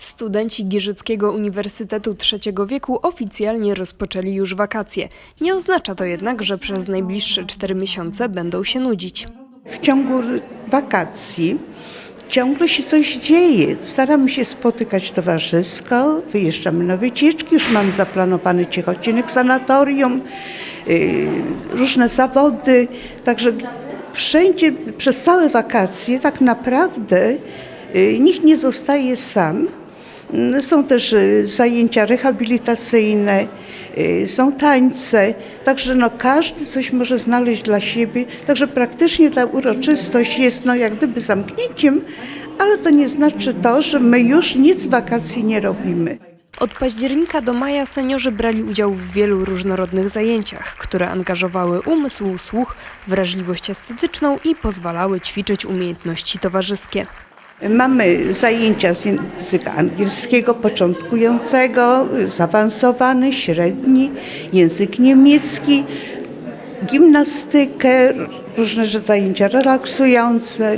Studenci Giżyckiego Uniwersytetu Trzeciego Wieku oficjalnie rozpoczęli już wakacje. Nie oznacza to jednak, że przez najbliższe cztery miesiące będą się nudzić. W ciągu wakacji ciągle się coś dzieje. Staramy się spotykać towarzysko, wyjeżdżamy na wycieczki, już mamy zaplanowany ciechocinek sanatorium, yy, różne zawody. Także wszędzie przez całe wakacje tak naprawdę yy, nikt nie zostaje sam. Są też y, zajęcia rehabilitacyjne, y, są tańce, także no każdy coś może znaleźć dla siebie. Także praktycznie ta uroczystość jest no jak gdyby zamknięciem, ale to nie znaczy to, że my już nic wakacji nie robimy. Od października do maja seniorzy brali udział w wielu różnorodnych zajęciach, które angażowały umysł, słuch, wrażliwość estetyczną i pozwalały ćwiczyć umiejętności towarzyskie. Mamy zajęcia z języka angielskiego początkującego, zaawansowany, średni, język niemiecki, gimnastykę, różne zajęcia relaksujące.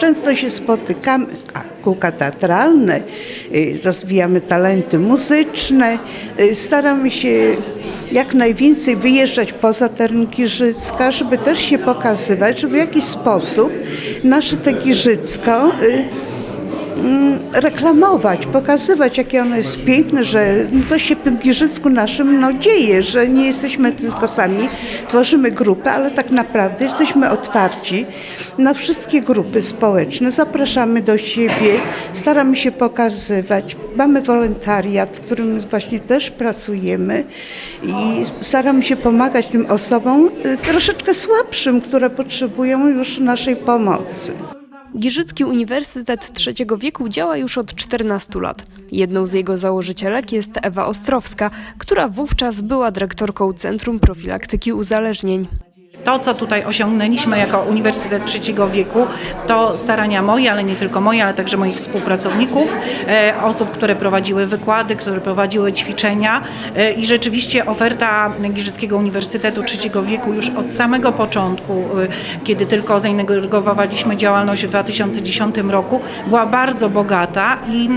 Często się spotykamy, a kółka teatralne, y, rozwijamy talenty muzyczne, y, staramy się jak najwięcej wyjeżdżać poza teren Giżycka, żeby też się pokazywać, żeby w jakiś sposób nasze te Giżycko y, reklamować, pokazywać, jakie ono jest piękne, że coś się w tym Giżycku naszym no, dzieje, że nie jesteśmy tylko sami, tworzymy grupy, ale tak naprawdę jesteśmy otwarci na wszystkie grupy społeczne. Zapraszamy do siebie, staramy się pokazywać. Mamy wolontariat, w którym właśnie też pracujemy i staramy się pomagać tym osobom y, troszeczkę słabszym, które potrzebują już naszej pomocy. Giżycki Uniwersytet Trzeciego Wieku działa już od 14 lat. Jedną z jego założycielek jest Ewa Ostrowska, która wówczas była dyrektorką Centrum Profilaktyki Uzależnień. To, co tutaj osiągnęliśmy jako Uniwersytet Trzeciego Wieku, to starania moje, ale nie tylko moje, ale także moich współpracowników, e, osób, które prowadziły wykłady, które prowadziły ćwiczenia e, i rzeczywiście oferta Giżyckiego Uniwersytetu Trzeciego Wieku już od samego początku, e, kiedy tylko zaintegrowaliśmy działalność w 2010 roku, była bardzo bogata i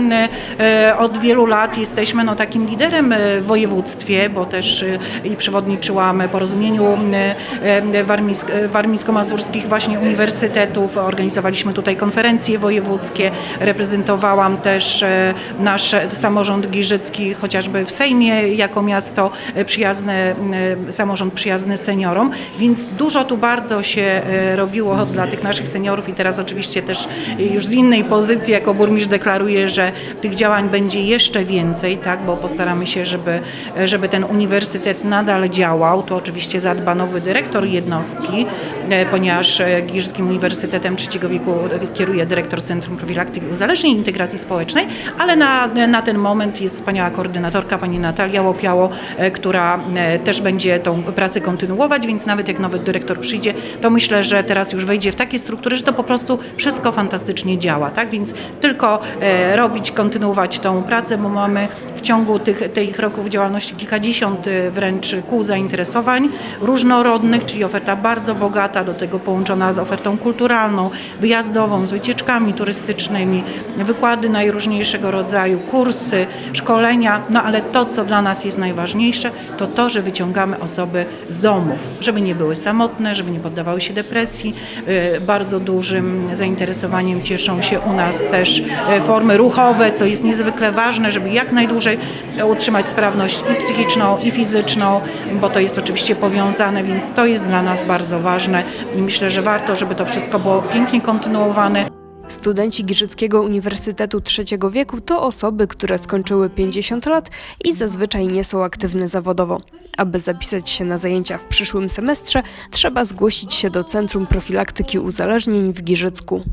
od wielu lat jesteśmy no, takim liderem w województwie, bo też i przewodniczyłam porozumieniu warmińsk- warmińsko-mazurskich właśnie uniwersytetów. Organizowaliśmy tutaj konferencje wojewódzkie. Reprezentowałam też e, nasz samorząd giżycki, chociażby w Sejmie jako miasto e, przyjazne, e, samorząd przyjazny seniorom, więc dużo tu bardzo się robiło dla tych naszych seniorów i teraz oczywiście też już z innej pozycji jako burmistrz deklaruję, że tych działań będzie jeszcze więcej, tak, bo postaramy się, żeby, żeby ten uniwersytet nadal działał. Tu oczywiście zadba nowy dyrektor jednostki, e, ponieważ e, Giżyckim Uniwersytetem Trzeciego Wieku kieruje dyrektor Centrum Profilaktyki Uzależnień i Integracji Społecznej, ale na, na ten moment jest wspaniała koordynatorka, pani Natalia Łopiało, e, która też będzie tą pracę kontynuować, więc nawet jak nowy dyrektor przyjdzie, to myślę, że teraz już wejdzie w takie struktury, że to po prostu wszystko fantastycznie działa, tak? Więc tylko robić, kontynuować tą pracę, bo mamy w ciągu tych, tych roków działalności kilkadziesiąt wręcz kół zainteresowań różnorodnych, czyli oferta bardzo bogata, do tego połączona z ofertą kulturalną, wyjazdową, z wycieczkami turystycznymi, wykłady najróżniejszego rodzaju, kursy, szkolenia, no ale to, co dla nas jest najważniejsze, to to, że wyciągamy osoby z domów, żeby nie były samotne, żeby nie poddawały się depresji. E, Bardzo dużym zainteresowaniem cieszą się u nas też e, formy ruchowe, co jest niezwykle ważne, żeby jak najdłużej utrzymać sprawność i psychiczną, i fizyczną, bo to jest oczywiście powiązane, więc to jest dla nas bardzo ważne i myślę, że warto, żeby to wszystko było pięknie kontynuowane. Studenci Giżyckiego Uniwersytetu Trzeciego Wieku to osoby, które skończyły 50 lat i zazwyczaj nie są aktywne zawodowo. Aby zapisać się na zajęcia w przyszłym semestrze, trzeba zgłosić się do Centrum Profilaktyki Uzależnień w Giżycku.